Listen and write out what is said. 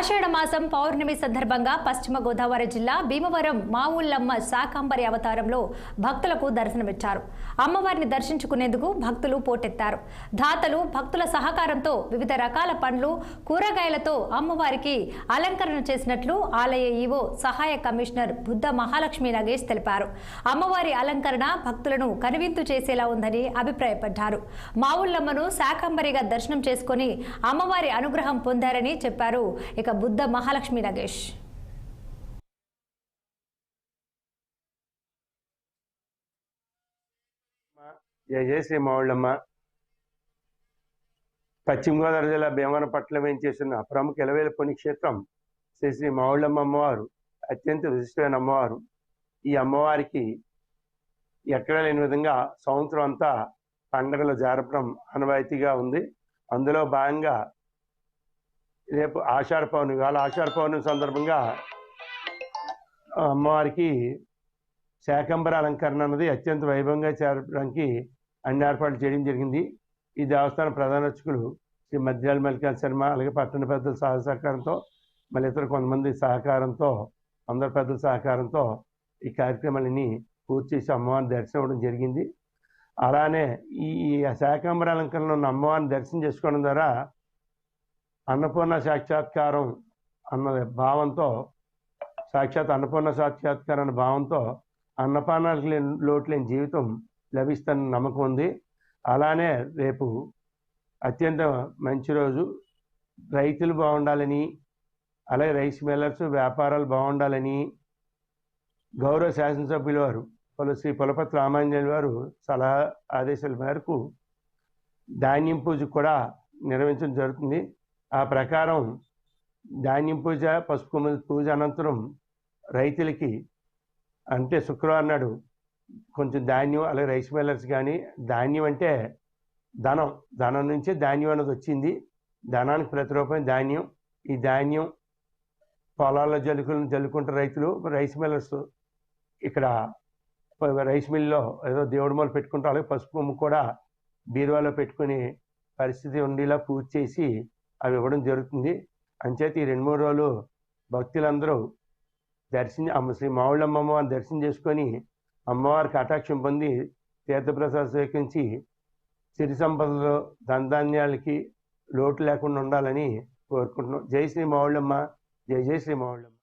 ఆషాఢ మాసం పౌర్ణమి సందర్భంగా పశ్చిమ గోదావరి జిల్లా భీమవరం మావుల్లమ్మ శాకాంబరి అవతారంలో భక్తులకు దర్శనమిచ్చారు. అమ్మవారిని దర్శించుకునేందుకు భక్తులు పోటెత్తారు. దాతలు భక్తుల సహకారంతో వివిధ రకాల పండ్లు కూరగాయలతో అమ్మవారికి అలంకరణ చేసినట్లు ఆలయ ఈవో సహాయ కమిషనర్ బుద్ధ మహాలక్ష్మి నగేష్ తెలిపారు. అమ్మవారి అలంకరణ భక్తులను కనువింతు చేసేలా ఉందని అభిప్రాయపడ్డారు. మావుల్లమ్మను శాకాంబరిగా దర్శనం చేసుకుని అమ్మవారి అనుగ్రహం పొందారని చెప్పారు. ఇక బుద్ధ మహాలక్ష్మి నగేష్. జయ జయ శ్రీ మావుళ్ళమ్మ. పశ్చిమ గోదావరి జిల్లా భీమవరం పట్ల వేయించేసిన ప్రముఖ ఇలవేల పుణ్యక్షేత్రం శ్రీ శ్రీ మావుళ్ళమ్మ అమ్మవారు అత్యంత విశిష్టమైన అమ్మవారు. ఈ అమ్మవారికి ఎక్కడా లేని విధంగా సంవత్సరం అంతా పండుగలు జరపడం ఆనవాయితీగా ఉంది. అందులో భాగంగా రేపు ఆషాఢ పౌర్ణమి ఇవాళ ఆషాఢ పౌర్ణమి సందర్భంగా అమ్మవారికి శాకంబర అలంకరణ అన్నది అత్యంత వైభవంగా చేరడానికి అన్ని ఏర్పాట్లు చేయడం జరిగింది. ఈ దేవస్థానం ప్రధాన అర్చకులు శ్రీ మధ్యాల మల్లికార్జున శర్మ అలాగే పట్టణ పెద్దల సహాయ సహకారంతో మళ్ళీ ఇతర కొంతమంది సహకారంతో అందరు పెద్దల సహకారంతో ఈ కార్యక్రమాలని పూర్తి చేసి అమ్మవారిని దర్శనం అవ్వడం జరిగింది. అలానే ఈ ఈ శాకంబర అలంకరణలో ఉన్న అమ్మవారిని దర్శనం చేసుకోవడం ద్వారా అన్నపూర్ణ సాక్షాత్కారం అన్న భావంతో సాక్షాత్ అన్నపూర్ణ సాక్షాత్కారం అన్న భావంతో అన్నపానాలకు లేని లోటు లేని జీవితం లభిస్తున్న నమ్మకం ఉంది. అలానే రేపు అత్యంత మంచి రోజు. రైతులు బాగుండాలని అలాగే రైస్ మిల్లర్స్ వ్యాపారాలు బాగుండాలని గౌరవ శాసనసభ్యులు వారు పలు శ్రీ పులపతి రామాంజలి వారు సలహా ఆదేశాల మేరకు ధాన్యం పూజ కూడా నిర్వహించడం జరుగుతుంది. ఆ ప్రకారం ధాన్యం పూజ పసుపు పూజ అనంతరం రైతులకి అంటే శుక్రవారం నాడు కొంచెం ధాన్యం అలాగే రైస్ మిల్లర్స్ కానీ ధాన్యం అంటే ధనం ధనం నుంచే ధాన్యం అనేది వచ్చింది. ధనానికి ప్రతి ధాన్యం. ఈ ధాన్యం పొలాల్లో జలుకులను జల్లుకుంటారు రైతులు రైస్ మిల్లర్స్ ఇక్కడ రైస్ మిల్లో ఏదో దేవుడి మొదలు పెట్టుకుంటారు. అలాగే పసుపు కొమ్ము కూడా బీరువాలో పెట్టుకుని పరిస్థితి ఉండేలా పూజ చేసి అవి ఇవ్వడం జరుగుతుంది. అంచేత ఈ రెండు మూడు రోజులు భక్తులందరూ దర్శనం అమ్మ శ్రీ మావుళ్ళమ్మ దర్శనం చేసుకొని అమ్మవారికి కటాక్షం పొంది తీర్థప్రసాద్ స్వీకరించి సిరి సంపదలు ధనధాన్యాలకి లోటు లేకుండా ఉండాలని కోరుకుంటున్నాం. జై శ్రీ మావుళ్ళమ్మ. జై జై శ్రీ మావుళ్ళమ్మ.